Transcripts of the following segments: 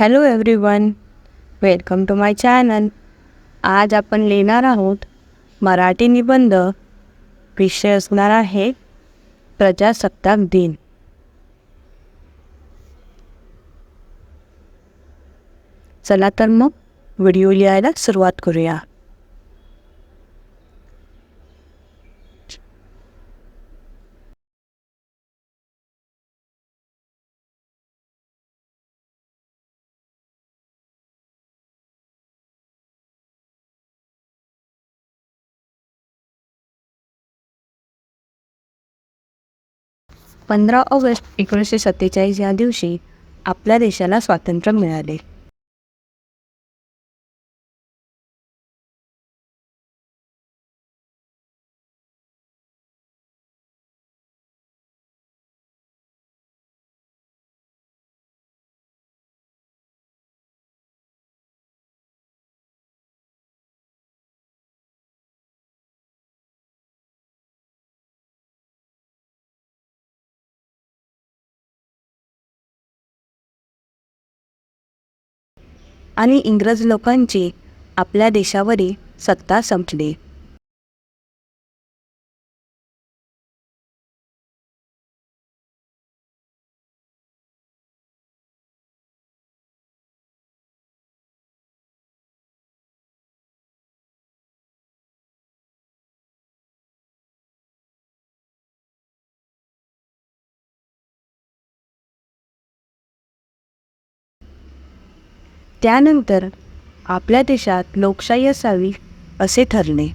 Hello everyone welcome to my channel आज आपण लिहिणार आहोत मराठी निबंध विषय असणार आहे प्रजासत्ताक दिन. चला तर मग व्हिडिओ लिहायला सुरुवात करूया. पंधरा ऑगस्ट एकोणीसशे सत्तेचाळीस या दिवशी आपल्या देशाला स्वातंत्र्य मिळाले. आणि इंग्रज लोकांची आपल्या देशावरील सत्ता संपली. त्यानंतर आपल्या देशात लोकशाही असावी असे ठरले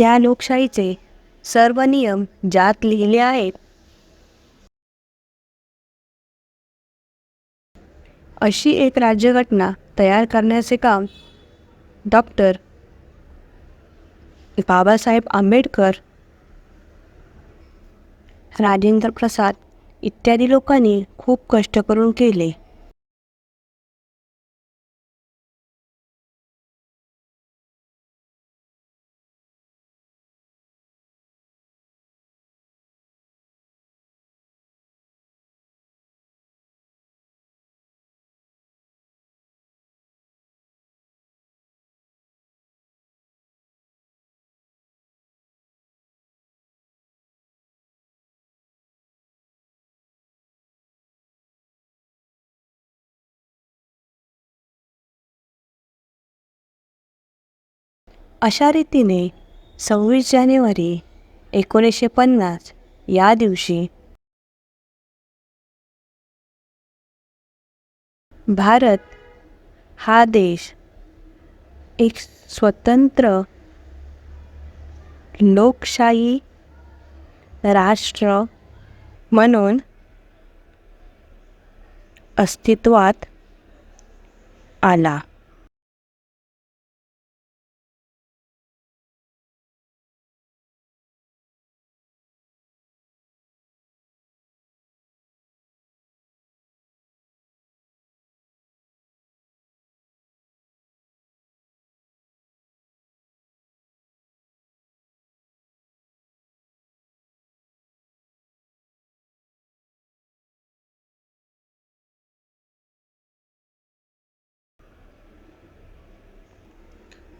त्या लोकशाहीचे सर्व नियम ज्यात लिहिले आहेत. अशी एक राज्यघटना तयार करण्याचे काम डॉक्टर बाबासाहेब आंबेडकर राजेंद्र प्रसाद इत्यादी लोकांनी खूप कष्ट करून केले. अशा रीतीने सव्वीस जानेवारी एकोणीसशे पन्नास या दिवशी भारत हा देश एक स्वतंत्र लोकशाही राष्ट्र म्हणून अस्तित्वात आला.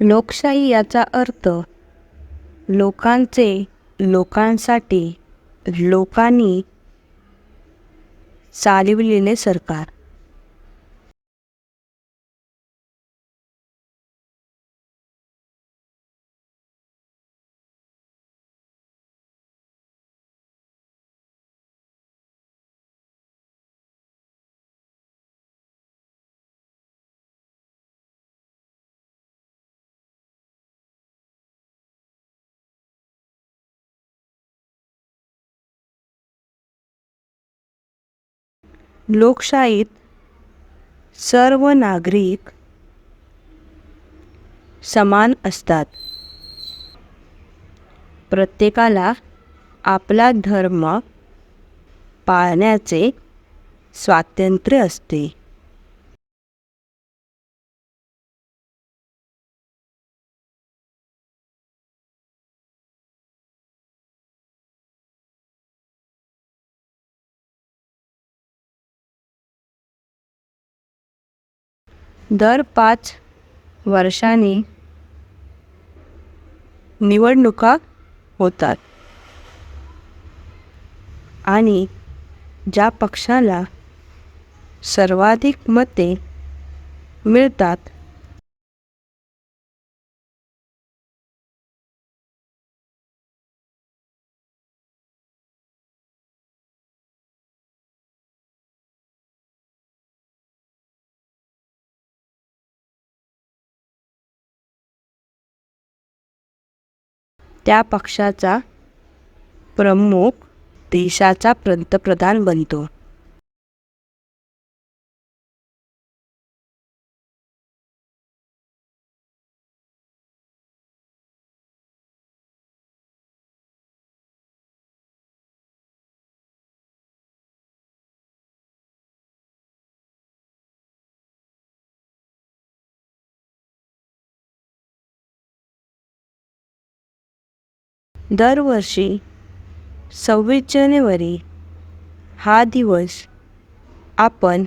लोकशाही याचा अर्थ लोकांचे लोकांसाठी लोकांनी चालविलेले सरकार. लोकशाहीत सर्व नागरिक समान असतात. प्रत्येकाला आपला धर्म पाळण्याचे स्वातंत्र्य असते. दर पाच वर्षांनी निवडणुका होतात. आणि ज्या पक्षाला सर्वाधिक मते मिळतात त्या पक्षाचा प्रमुख देशाचा पंतप्रधान बनतो. दरवर्षी सव्वीस जानेवारी हा दिवस आपण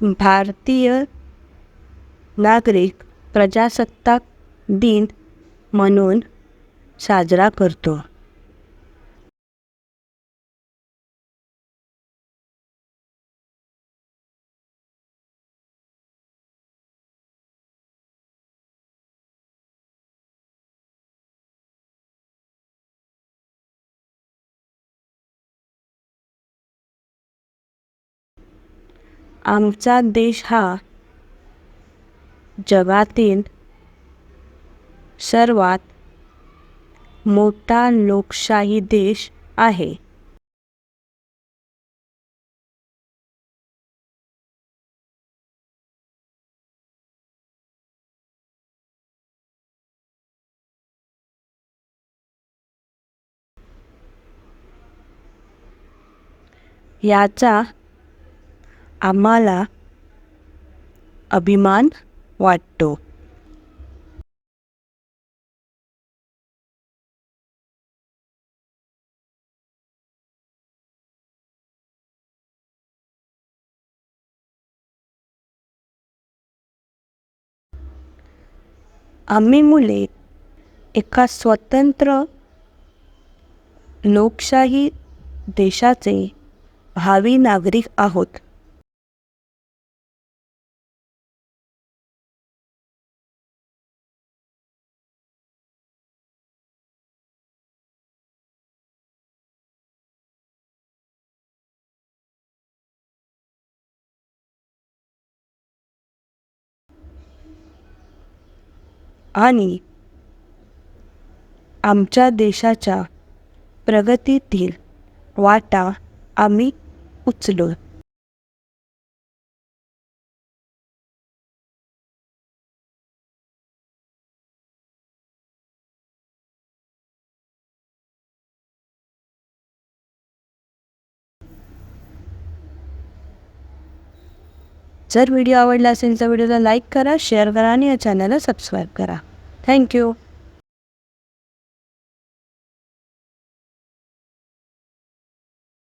भारतीय नागरिक प्रजासत्ताक दिन म्हणून साजरा करतो. आमचा देश हा जगातील सर्वात मोठा लोकशाही देश आहे. याचा आम्हाला अभिमान वाटतो. आम्ही मुले एका स्वतंत्र लोकशाही देशाचे भावी नागरिक आहोत. आणि आमच्या देशाच्या प्रगतीतील वाटा आम्ही उचलो. जर व्हिडिओ आवडला असेल तर व्हिडिओला लाईक करा शेअर करा आणि या चॅनलला सबस्क्राईब करा. थँक्यू.